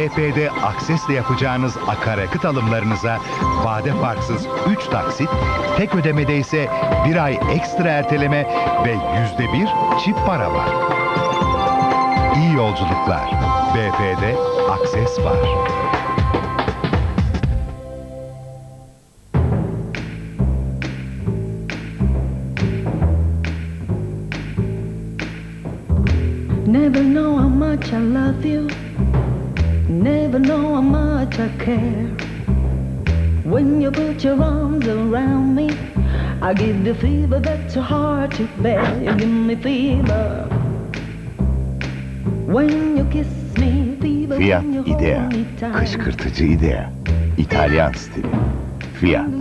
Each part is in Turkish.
31 Aralık'a kadar BP'de Akses'le yapacağınız akaryakıt alımlarınıza vade farksız 3 taksit, tek ödemede ise bir ay ekstra erteleme ve %1 çip para var. İyi yolculuklar. BP'de Akses var. Never know how much I love you. Never know how much I care. When you put your arms around me, I give the fever that's so hard to bear. You give me fever. When you kiss me, fever. Fiat you Idea. Kışkırtıcı Idea. İtalyan stili. Fiat.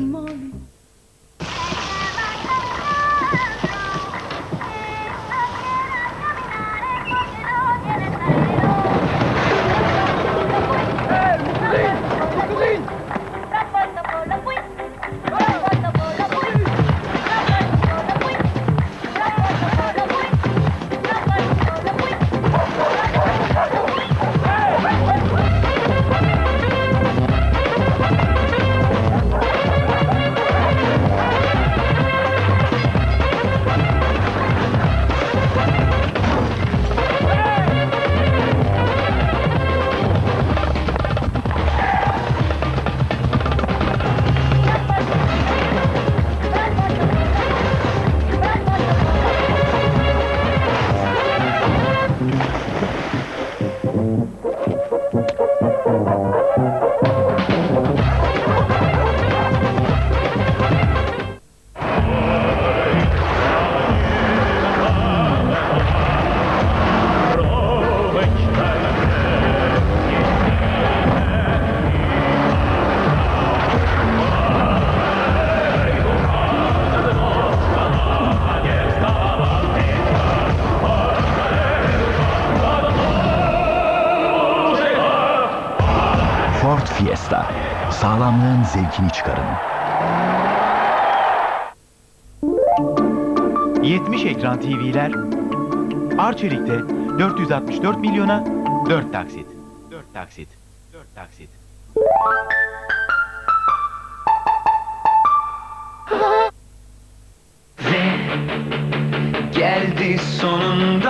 Sağlamlığın zevkini çıkarın. 70 ekran TV'ler Arçelik'te 464 milyona 4 taksit. 4 taksit. 4 taksit. Geldi sonunda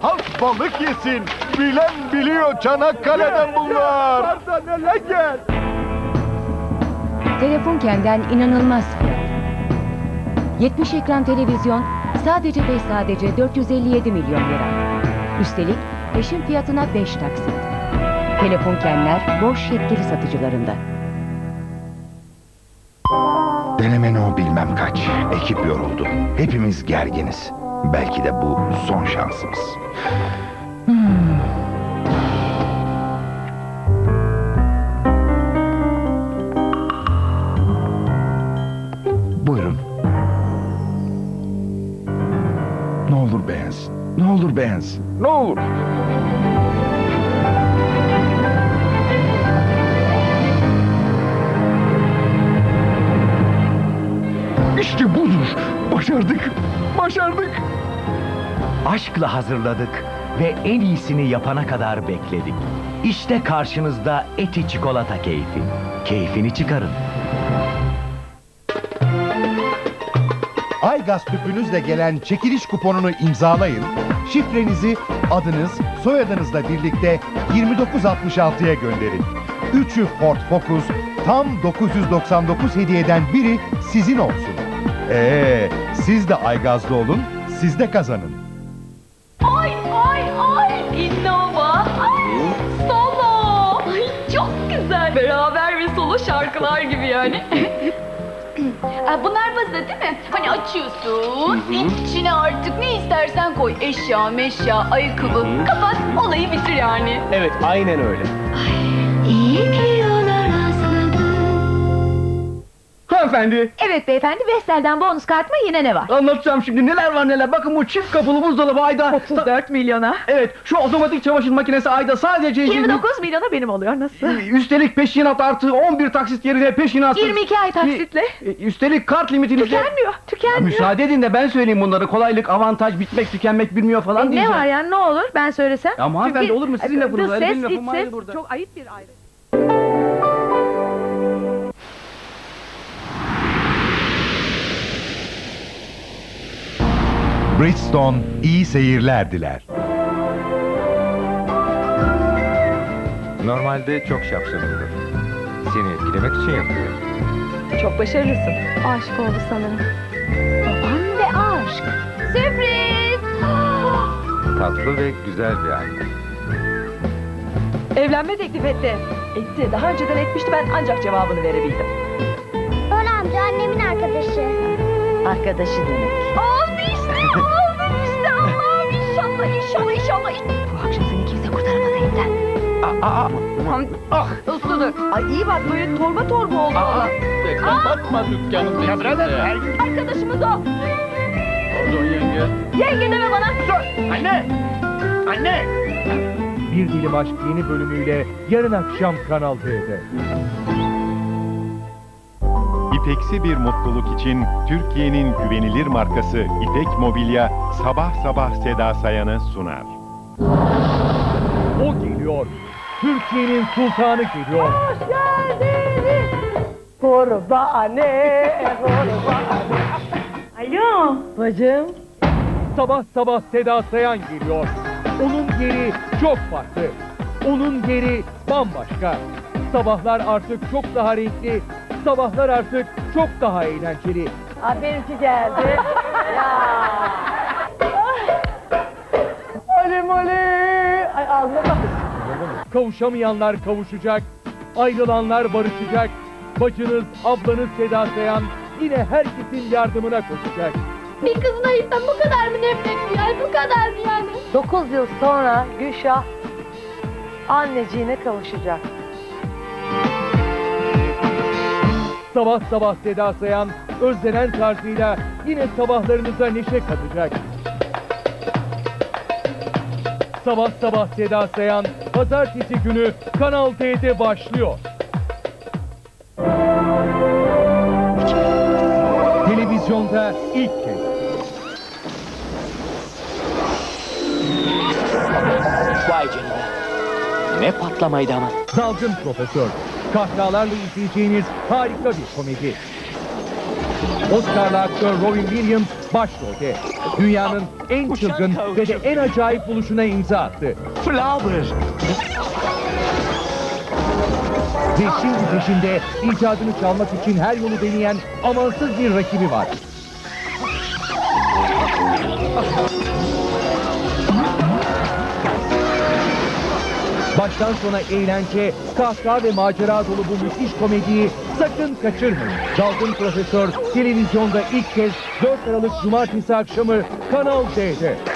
Halk balık yesin. Bilen biliyor Çanakkale'den bunlar. neler gel. Telefonkenden inanılmaz fiyat. 70 ekran televizyon sadece ve sadece 457 milyon lira. Üstelik peşin fiyatına 5 taksit. Telefonkenler boş yetkili satıcılarında. Deneme no bilmem kaç. Ekip yoruldu. Hepimiz gerginiz. Belki de bu son şansımız. Hmm. Buyurun. Ne olur beğensin. Ne olur beğensin. Ne olur. İşte budur. Başardık. Başardık. Aşkla hazırladık ve en iyisini yapana kadar bekledik. İşte karşınızda eti çikolata keyfi. Keyfini çıkarın. Aygaz tüpünüzle gelen çekiliş kuponunu imzalayın. Şifrenizi adınız, soyadınızla birlikte 2966'ya gönderin. Üçü Ford Focus, tam 999 hediyeden biri sizin olsun. Ee, siz de Aygaz'da olun, siz de kazanın. Ay ay ay Innova ay solo ay çok güzel beraber ve solo şarkılar gibi yani Aa, bunlar basit değil mi? Hani açıyorsun, içine artık ne istersen koy. Eşya, meşya, ayakkabı. Kapat, olayı bitir yani. Evet aynen öyle. İyi ki Hanımefendi Evet beyefendi Vestel'den bonus kart mı yine ne var? anlatacağım şimdi neler var neler. Bakın bu çift kapılı buzdolabı ayda... 34 milyona. Evet şu otomatik çamaşır makinesi ayda sadece... 29 milyona benim oluyor nasıl? Üstelik peşinat artı 11 taksit yerine peşinat... 22 ay taksitle. E, Üstelik kart limitiniz de... Tükenmiyor, tükenmiyor. Müsaade edin de ben söyleyeyim bunları. Kolaylık, avantaj, bitmek, tükenmek bilmiyor falan E, ne diyeceğim. var yani ne olur ben söylesem? Ya hanımefendi, olur mu? Sizin lafınız, ses, ayrı ses. Çok ayıp bir ayrı. Bridgestone iyi seyirler diler. Normalde çok şapşalımdır. Seni etkilemek için yapıyor. Çok başarılısın. Aşık oldu sanırım. Babam ve aşk. Sürpriz! Tatlı ve güzel bir anne. Evlenme teklif etti. Etti. Daha önceden etmişti ben ancak cevabını verebildim. Ön amca annemin arkadaşı. Arkadaşı demek. Oldu oldu işte. Allah'ım inşallah, inşallah, inşallah. Bu akşam seni kimse kurtaramaz elimden. Ah! Usludur. Ay iyi bak böyle torba torba oldu. Bakma dükkanım. Ya birader her gün Arkadaşımız o. pardon yenge. Yenge deme bana. Anne! Anne! Bir Dilim Aşk yeni bölümüyle yarın akşam Kanal D'de. İpeksi bir mutluluk için Türkiye'nin güvenilir markası İpek Mobilya sabah sabah Seda Sayan'ı sunar. O geliyor. Türkiye'nin sultanı geliyor. Alo. Bacım. Sabah sabah Seda Sayan geliyor. Onun yeri çok farklı. Onun yeri bambaşka. Sabahlar artık çok daha renkli. Sabahlar artık çok daha eğlenceli. Ha benimki geldi. Oley oley. Ay ağzına bak. Kavuşamayanlar kavuşacak. Ayrılanlar barışacak. Bacınız, ablanız Seda Sayan yine herkesin yardımına koşacak. Bir kızın ayıptan bu kadar mı nefret yani? Bu kadar mı yani? 9 yıl sonra Gülşah anneciğine kavuşacak. Sabah sabah Seda Sayan özlenen tarzıyla yine sabahlarınıza neşe katacak. Sabah sabah Seda Sayan pazartesi günü Kanal D'de başlıyor. Televizyonda ilk kez. Vay canına. Ne patlamaydı ama. Dalgın Profesör. Kahkahalarla izleyeceğiniz harika bir komedi. Oscar'lı aktör Robin Williams başrolde. Dünyanın en çılgın ve de en acayip buluşuna imza attı. Flower. Ve şimdi peşinde icadını çalmak için her yolu deneyen amansız bir rakibi var. Baştan sona eğlence, kahkaha ve macera dolu bu müthiş komediyi sakın kaçırmayın. Dalgın Profesör televizyonda ilk kez 4 Aralık Cumartesi akşamı Kanal D'de.